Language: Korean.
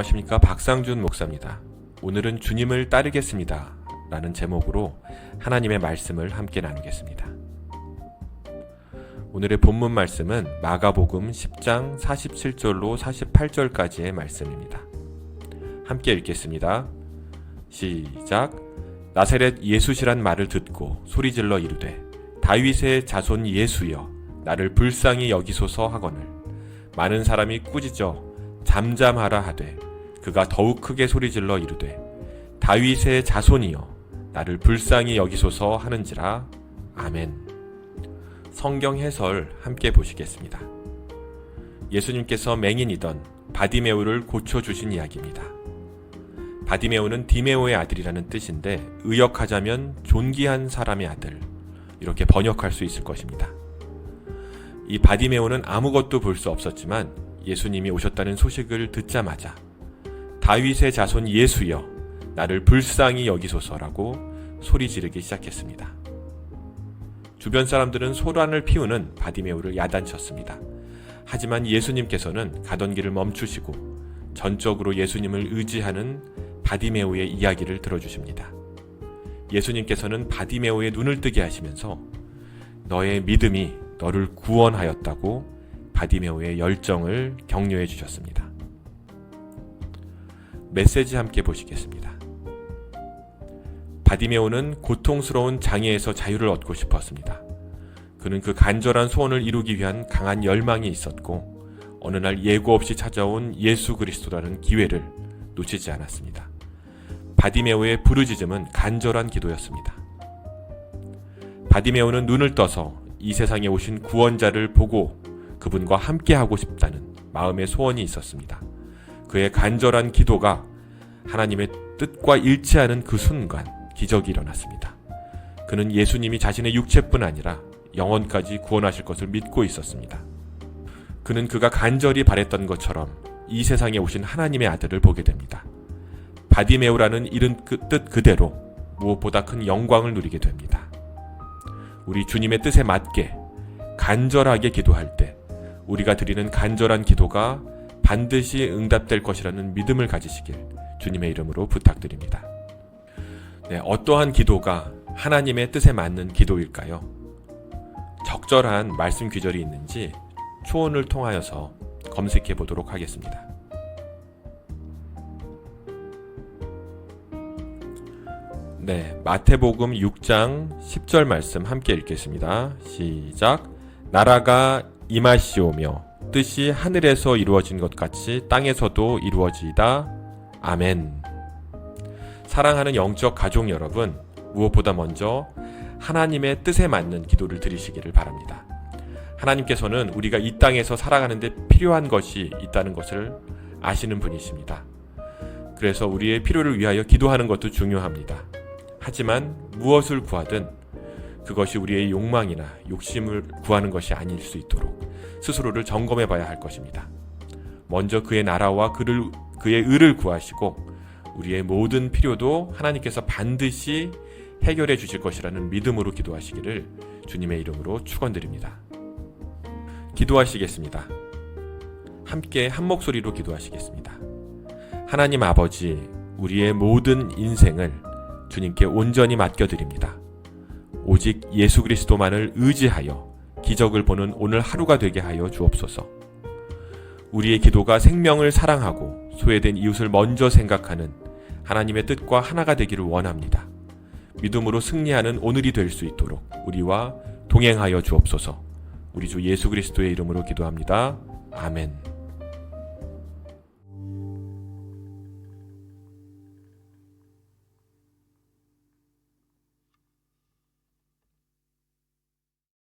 안녕하십니까 박상준 목사입니다. 오늘은 주님을 따르겠습니다. 라는 제목으로 하나님의 말씀을 함께 나누겠습니다. 오늘의 본문 말씀은 마가복음 10장 47절로 48절까지의 말씀입니다. 함께 읽겠습니다. 시작. 나사렛 예수시란 말을 듣고 소리질러 이르되 다윗의 자손 예수여 나를 불쌍히 여기소서 하거늘 많은 사람이 꾸짖어 잠잠하라 하되 그가 더욱 크게 소리질러 이르되 다윗의 자손이여 나를 불쌍히 여기소서 하는지라 아멘. 성경 해설 함께 보시겠습니다. 예수님께서 맹인이던 바디메오를 고쳐 주신 이야기입니다. 바디메오는 디메오의 아들이라는 뜻인데 의역하자면 존귀한 사람의 아들 이렇게 번역할 수 있을 것입니다. 이 바디메오는 아무것도 볼 수 없었지만 예수님이 오셨다는 소식을 듣자마자 다윗의 자손 예수여 나를 불쌍히 여기소서라고 소리 지르기 시작했습니다. 주변 사람들은 소란을 피우는 바디메오를 야단쳤습니다. 하지만 예수님께서는 가던 길을 멈추시고 전적으로 예수님을 의지하는 바디메오의 이야기를 들어주십니다. 예수님께서는 바디메오의 눈을 뜨게 하시면서 너의 믿음이 너를 구원하였다고 바디메오의 열정을 격려해 주셨습니다. 메시지 함께 보시겠습니다. 바디메오는 고통스러운 장애에서 자유를 얻고 싶었습니다. 그는 그 간절한 소원을 이루기 위한 강한 열망이 있었고 어느 날 예고 없이 찾아온 예수 그리스도라는 기회를 놓치지 않았습니다. 바디메오의 부르짖음은 간절한 기도였습니다. 바디메오는 눈을 떠서 이 세상에 오신 구원자를 보고 그분과 함께하고 싶다는 마음의 소원이 있었습니다. 그의 간절한 기도가 하나님의 뜻과 일치하는 그 순간 기적이 일어났습니다. 그는 예수님이 자신의 육체뿐 아니라 영혼까지 구원하실 것을 믿고 있었습니다. 그는 그가 간절히 바랬던 것처럼 이 세상에 오신 하나님의 아들을 보게 됩니다. 바디메오라는 이름 그뜻 그대로 무엇보다 큰 영광을 누리게 됩니다. 우리 주님의 뜻에 맞게 간절하게 기도할 때 우리가 드리는 간절한 기도가 반드시 응답될 것이라는 믿음을 가지시길 주님의 이름으로 부탁드립니다. 네, 어떠한 기도가 하나님의 뜻에 맞는 기도일까요? 적절한 말씀 귀절이 있는지 초원을 통하여서 검색해 보도록 하겠습니다. 네, 마태복음 6장 10절 말씀 함께 읽겠습니다. 시작. 나라가 임하시오며 뜻이 하늘에서 이루어진 것 같이 땅에서도 이루어지이다. 아멘. 사랑하는 영적 가족 여러분, 무엇보다 먼저 하나님의 뜻에 맞는 기도를 드리시기를 바랍니다. 하나님께서는 우리가 이 땅에서 살아가는데 필요한 것이 있다는 것을 아시는 분이십니다. 그래서 우리의 필요를 위하여 기도하는 것도 중요합니다. 하지만 무엇을 구하든 그것이 우리의 욕망이나 욕심을 구하는 것이 아닐 수 있도록 스스로를 점검해 봐야 할 것입니다. 먼저 그의 나라와 그를, 그의 의를 구하시고 우리의 모든 필요도 하나님께서 반드시 해결해 주실 것이라는 믿음으로 기도하시기를 주님의 이름으로 축원드립니다. 기도하시겠습니다. 함께 한 목소리로 기도하시겠습니다. 하나님 아버지, 우리의 모든 인생을 주님께 온전히 맡겨드립니다. 오직 예수 그리스도만을 의지하여 기적을 보는 오늘 하루가 되게 하여 주옵소서. 우리의 기도가 생명을 사랑하고 소외된 이웃을 먼저 생각하는 하나님의 뜻과 하나가 되기를 원합니다. 믿음으로 승리하는 오늘이 될 수 있도록 우리와 동행하여 주옵소서. 우리 주 예수 그리스도의 이름으로 기도합니다. 아멘.